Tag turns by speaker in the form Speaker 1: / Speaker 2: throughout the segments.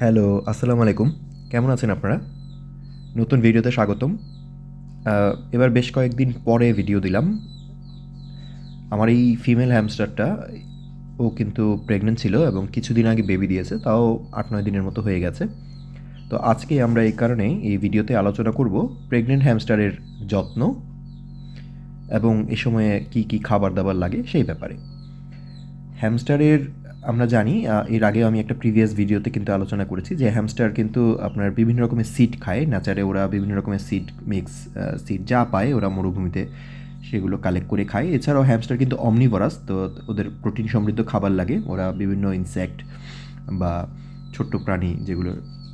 Speaker 1: Hello, আসসালামু আলাইকুম। কেমন আছেন আপনারা? নতুন ভিডিওতে স্বাগতম। এবার বেশ কয়েকদিন পরে ভিডিও দিলাম। আমার এই ফিমেল হ্যামস্টারটা ও কিন্তু প্রেগনেন্ট ছিল এবং কিছুদিন আগে বেবি দিয়েছে, তাও আট নয় দিনের মতো হয়ে গেছে। তো আজকে আমরা এই কারণেই এই ভিডিওতে আলোচনা করব প্রেগনেন্ট হ্যামস্টারের যত্ন এবং এ সময়ে কি কি খাবার দাবার লাগে সেই ব্যাপারে। হ্যামস্টারের আমরা জানি এর আগে আমি একটা প্রিভিয়াস ভিডিওতে কিন্তু আলোচনা করেছি যে হ্যামস্টার কিন্তু আপনার বিভিন্ন রকমের সিড খায়। নেচারে ওরা বিভিন্ন রকমের সিড মিক্স সিড যা পায় ওরা মরুভূমিতে সেগুলো কালেক্ট করে খায়। এছাড়াও হ্যামস্টার কিন্তু অমনিভরাস তো ওদের প্রোটিন সমৃদ্ধ খাবার লাগে। ওরা বিভিন্ন ইনসেক্ট বা ছোট্ট প্রাণী যেগুলো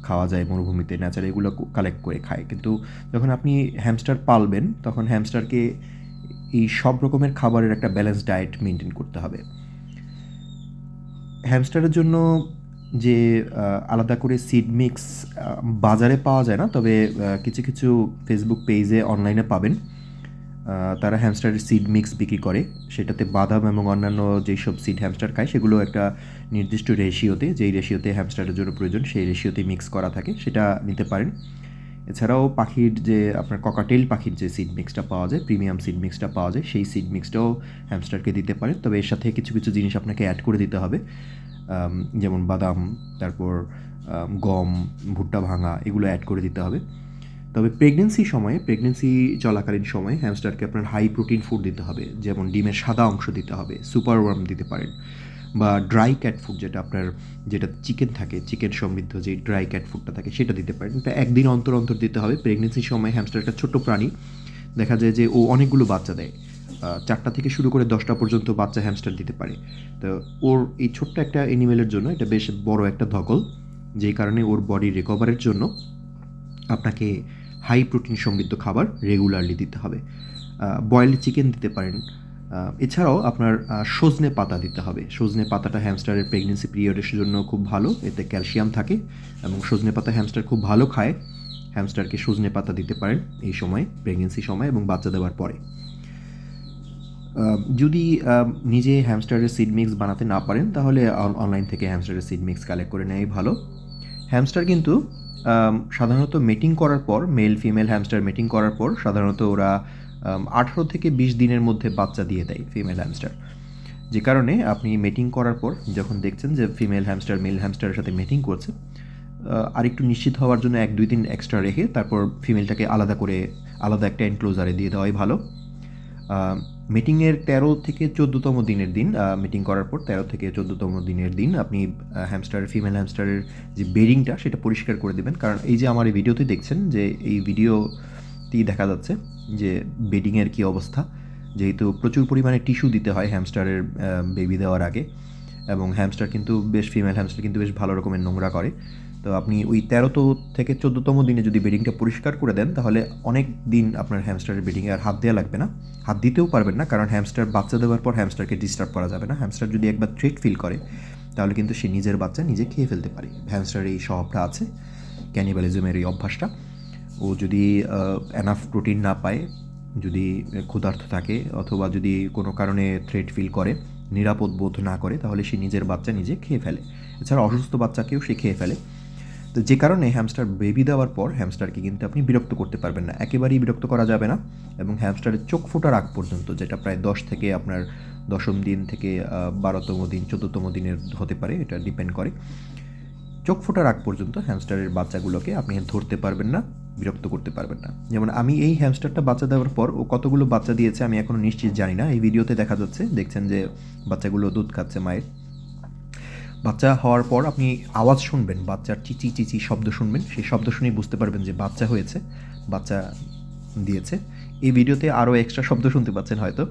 Speaker 1: খাওয়া যায় মরুভূমিতে নেচারে এগুলো কালেক্ট করে খায়। কিন্তু যখন আপনি হ্যামস্টার পালবেন, তখন হ্যামস্টারকে এই সব রকমের খাবারের একটা ব্যালেন্স ডায়েট মেনটেন করতে হবে। হ্যামস্টারের জন্য যে আলাদা করে সিড মিক্স বাজারে পাওয়া যায় না, তবে কিছু কিছু ফেসবুক পেজে অনলাইনে পাবেন। তারা হ্যামস্টারের সিড মিক্স বিক্রি করে। সেটাতে বাদাম এবং অন্যান্য যেসব সিড হ্যামস্টার খায়, সেগুলো একটা নির্দিষ্ট রেশিওতে যেই রেশিওতে হ্যামস্টারের জন্য প্রয়োজন, সেই রেশিওতে মিক্স করা থাকে। সেটা নিতে পারেন। এছাড়াও পাখির যে আপনার ককাটেল পাখির যে সিড মিক্সটা পাওয়া যায় প্রিমিয়াম সিড মিক্সটা পাওয়া যায়, সেই সিড মিক্সটাও হ্যামস্টারকে দিতে পারেন তবে এর সাথে কিছু কিছু জিনিস আপনাকে অ্যাড করে দিতে হবে। যেমন বাদাম, তারপর গম, ভুট্টা ভাঙা, এগুলো অ্যাড করে দিতে হবে। তবে প্রেগনেন্সি সময়ে প্রেগনেন্সি চলাকালীন সময়ে হ্যামস্টারকে আপনার হাই প্রোটিন ফুড দিতে হবে। যেমন ডিমের সাদা অংশ দিতে হবে সুপার ওয়ার্ম দিতে পারেন। বা ড্রাই ক্যাট ফুড যেটা আপনার, যেটা চিকেন থাকে চিকেন সমৃদ্ধ যে ড্রাই ক্যাট ফুডটা থাকে, সেটা দিতে পারেন। এটা একদিন অন্তর অন্তর দিতে হবে। প্রেগনেন্সির সময় হ্যামস্টার একটা ছোট্ট প্রাণী। দেখা যায় যে ও অনেকগুলো বাচ্চা দেয়। চারটা থেকে শুরু করে দশটা পর্যন্ত বাচ্চা হ্যামস্টার দিতে পারে। তো ওর এই ছোট্ট একটা অ্যানিমেলের জন্য এটা বেশ বড় একটা ধকল যেই কারণে ওর বডি রিকভারের জন্য আপনাকে হাই প্রোটিন সমৃদ্ধ খাবার রেগুলারলি দিতে হবে। বয়েলড চিকেন দিতে পারেন। এছাড়াও আপনার সজনে পাতা দিতে হবে। সজনে পাতাটা হ্যামস্টারের প্রেগনেন্সি পিরিয়ডের জন্য খুব ভালো, এতে ক্যালসিয়াম থাকে এবং সজনে পাতা হ্যামস্টার খুব ভালো খায়। হ্যামস্টারকে সজনে পাতা দিতে পারেন এই সময় প্রেগনেন্সি সময় এবং বাচ্চা দেওয়ার পরে। যদি নিজে হ্যামস্টারের সিড মিক্স বানাতে না পারেন, তাহলে অনলাইন থেকে হ্যামস্টারের সিড মিক্স কালেক্ট করে নেওয়াই ভালো। হ্যামস্টার কিন্তু সাধারণত মেটিং করার পর মেল ফিমেল হ্যামস্টার মেটিং করার পর, সাধারণত ওরা আঠারো থেকে বিশ দিনের মধ্যে বাচ্চা দিয়ে দেয় ফিমেল হ্যামস্টার যে কারণে আপনি মেটিং করার পর যখন দেখছেন যে ফিমেল হ্যামস্টার মেল হ্যামস্টারের সাথে মেটিং করছে আহ, আরেকটু নিশ্চিত হওয়ার জন্য এক দুই দিন এক্সট্রা রেখে তারপর ফিমেলটাকে আলাদা করে আলাদা একটা এনক্লোজারে দিয়ে দেওয়াই ভালো। মিটিংয়ের তেরো থেকে চোদ্দোতম দিনের দিন মিটিং করার পর তেরো থেকে চোদ্দোতম দিনের দিন আপনি হ্যামস্টার ফিমেল হ্যামস্টারের যে বেরিংটা সেটা পরিষ্কার করে দেবেন। কারণ এই যে আমার এই ভিডিওতে দেখছেন যে এই ভিডিওটি দেখা যাচ্ছে যে বেডিংয়ের কী অবস্থা। যেহেতু প্রচুর পরিমাণে টিস্যু দিতে হয় হ্যামস্টারের বেবি দেওয়ার আগে এবং হ্যামস্টার কিন্তু বেশ ফিমেল, হ্যামস্টার কিন্তু বেশ ভালো রকমের নোংরা করে। তো আপনি ওই তেরোতো থেকে চোদ্দোতম দিনে যদি বেডিংটা পরিষ্কার করে দেন, তাহলে অনেক দিন আপনার হ্যামস্টারের বেডিংয়ে আর হাত দেওয়া লাগবে না। হাত দিতেও পারবেন না, কারণ হ্যামস্টার বাচ্চা দেওয়ার পর হ্যামস্টারকে ডিস্টার্ব করা যাবে না। হ্যামস্টার যদি একবার থ্রেট ফিল করে, তাহলে কিন্তু সে নিজের বাচ্চা নিজে খেয়ে ফেলতে পারে। হ্যামস্টারের এই স্বভাবটা আছে ক্যানিবালিজমের এই অভ্যাসটা। ও যদি এনাফ প্রোটিন না পায়, যদি ক্ষুধার্ত থাকে অথবা যদি কোনো কারণে থ্রেট ফিল করে, নিরাপদ বোধ না করে, তাহলে সে নিজের বাচ্চা নিজে খেয়ে ফেলে। এছাড়া অসুস্থ বাচ্চাকেও সে খেয়ে ফেলে। তো যে কারণে হ্যামস্টার বেবি দেওয়ার পর হ্যামস্টারকে কিন্তু আপনি বিরক্ত করতে পারবেন না। একেবারেই বিরক্ত করা যাবে না এবং হ্যামস্টারের চোখ ফোটার আগ পর্যন্ত, যেটা প্রায় দশ থেকে আপনার দশম দিন থেকে বারোতম দিন, চোদ্দতম দিনের হতে পারে, এটা ডিপেন্ড করে। চোখ ফোটার আগ পর্যন্ত হ্যামস্টারের বাচ্চাগুলোকে আপনি ধরতে পারবেন না। বিরক্ত করতে পারবেন না। যেমন আমি এই হ্যামস্টারটা বাচ্চা দেওয়ার পর ও কতগুলো বাচ্চা দিয়েছে আমি এখনও নিশ্চিত জানি না। এই ভিডিওতে দেখা যাচ্ছে, দেখছেন যে বাচ্চাগুলো দুধ খাচ্ছে মায়ের। বাচ্চা হওয়ার পর আপনি আওয়াজ শুনবেন, বাচ্চার চিচি চিচি শব্দ শুনবেন। সেই শব্দ শুনেই বুঝতে পারবেন যে বাচ্চা হয়েছে, বাচ্চা দিয়েছে। এই ভিডিওতে আরও এক্সট্রা শব্দ শুনতে পাচ্ছেন হয়তো।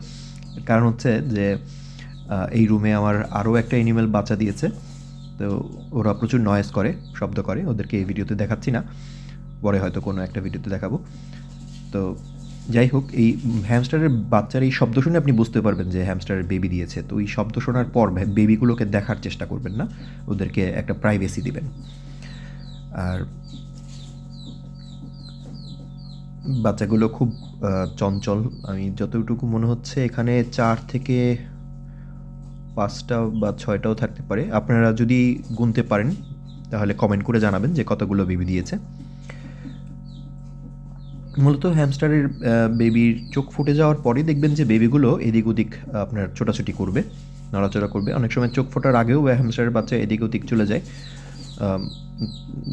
Speaker 1: কারণ হচ্ছে যে এই রুমে আমার আরও একটা অ্যানিমেল বাচ্চা দিয়েছে। তো ওরা প্রচুর নয়েজ করে, শব্দ করে। ওদেরকে এই ভিডিওতে দেখাচ্ছি না। পরে হয়তো কোনো একটা ভিডিওতে দেখাবো। তো যাই হোক, এই হ্যামস্টারের বাচ্চার এই শব্দ শুনে আপনি বুঝতে পারবেন যে হ্যামস্টারের বেবি দিয়েছে। তো এই শব্দ শোনার পর বেবিগুলোকে দেখার চেষ্টা করবেন না, ওদেরকে একটা প্রাইভেসি দিবেন। আর বাচ্চাগুলো খুব চঞ্চল। আমি যতটুকু মনে হচ্ছে এখানে চার থেকে পাঁচটা বা ছয়টাও থাকতে পারে। আপনারা যদি গুনতে পারেন, তাহলে কমেন্ট করে জানাবেন যে কতগুলো বেবি দিয়েছে। মূলত হ্যামস্টারের বেবির চোখ ফুটে যাওয়ার পরেই দেখবেন যে বেবিগুলো এদিক ওদিক আপনার ছোটাছুটি করবে, নড়াচড়া করবে। অনেক সময় চোখ ফোটার আগেও হ্যামস্টারের বাচ্চা এদিক ওদিক চলে যায়।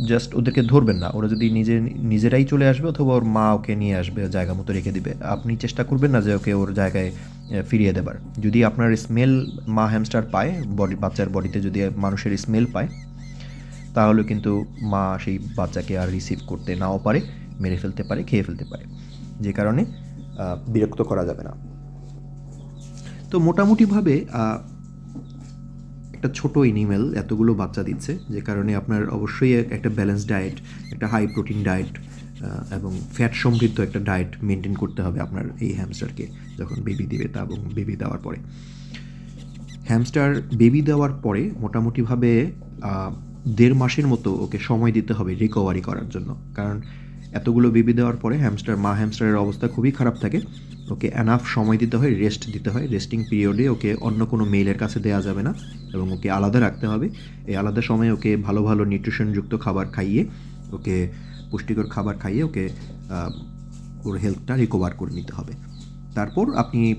Speaker 1: জাস্ট ওদেরকে ধরবেন না। ওরা যদি নিজে, নিজেরাই চলে আসবে অথবা ওর মা ওকে নিয়ে আসবে, জায়গা মতো রেখে দিবে। আপনি চেষ্টা করবেন না যে ওকে ওর জায়গায় ফিরিয়ে দেবার। যদি আপনার স্মেল মা হ্যামস্টার পায় বডি বাচ্চার বডিতে যদি মানুষের স্মেল পায়, তাহলে কিন্তু মা সেই বাচ্চাকে আর রিসিভ করতে নাও পারে। মেরে ফেলতে পারে, খেয়ে ফেলতে পারে। যে কারণে বিরক্ত করা যাবে না। তো মোটামুটিভাবে একটা ছোট এনিমেল এতগুলো বাচ্চা দিচ্ছে, যে কারণে আপনার অবশ্যই একটা ব্যালেন্স ডায়েট একটা হাই প্রোটিন ডায়েট এবং ফ্যাট সমৃদ্ধ একটা ডায়েট মেনটেন করতে হবে আপনার এই হ্যামস্টারকে যখন বেবি দিবে তা এবং বেবি দেওয়ার পরে। হ্যামস্টার বেবি দেওয়ার পরে মোটামুটিভাবে দেড় মাসের মতো ওকে সময় দিতে হবে রিকভারি করার জন্য। কারণ এতগুলো বেবি দেওয়ার পরে হ্যামস্টার মা হ্যামস্টারের অবস্থা খুবই খারাপ থাকে। ওকে অ্যানাফ সময় দিতে হয় রেস্ট দিতে হয়। রেস্টিং পিরিয়ডে ওকে অন্য কোনো মেলের কাছে দেওয়া যাবে না এবং ওকে আলাদা রাখতে হবে। এই আলাদা সময়ে ওকে ভালো ভালো নিউট্রিশনযুক্ত খাবার খাইয়ে, ওকে পুষ্টিকর খাবার খাইয়ে ওকে ওর হেলথটা রিকভার করে নিতে হবে। তারপর আপনি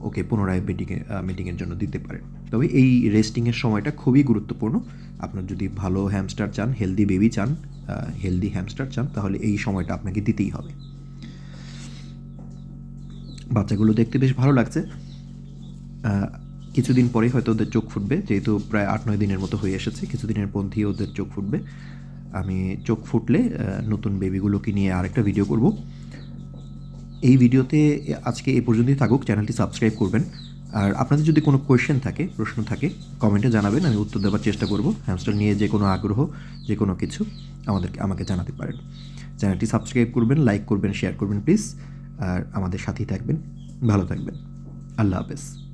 Speaker 1: ওকে পুনরায় মিটিংয়ে মিটিংয়ের জন্য দিতে পারেন। তবে এই রেস্টিংয়ের সময়টা খুবই গুরুত্বপূর্ণ। আপনার যদি ভালো হ্যামস্টার চান হেলদি বেবি চান হেলদি হ্যামস্টার চান তাহলে এই সময়টা আপনাকে দিতেই হবে। বাচ্চাগুলো দেখতে বেশ ভালো লাগছে। কিছুদিন পরে হয়তো ওদের চোখ ফুটবে, যেহেতু প্রায় আট নয় দিনের মতো হয়ে এসেছে, কিছুদিনের মধ্যে ওদের চোখ ফুটবে। আমি চোখ ফুটলে নতুন বেবিগুলোকে নিয়ে আরেকটা ভিডিও করব। এই ভিডিওতে আজকে এই পর্যন্তই থাকুক চ্যানেলটি সাবস্ক্রাইব করবেন। আর আপনাদের যদি কোনো কোয়েশ্চেন থাকে, প্রশ্ন থাকে কমেন্টে জানাবেন, আমি উত্তর দেওয়ার চেষ্টা করব। হ্যামস্টার নিয়ে যে কোনো আগ্রহ, যে কোনো কিছু আমাদেরকে, আমাকে জানাতে পারেন। চ্যানেলটি সাবস্ক্রাইব করবেন লাইক করবেন শেয়ার করবেন প্লিজ আর আমাদের সাথেই থাকবেন। ভালো থাকবেন। আল্লাহ হাফেজ।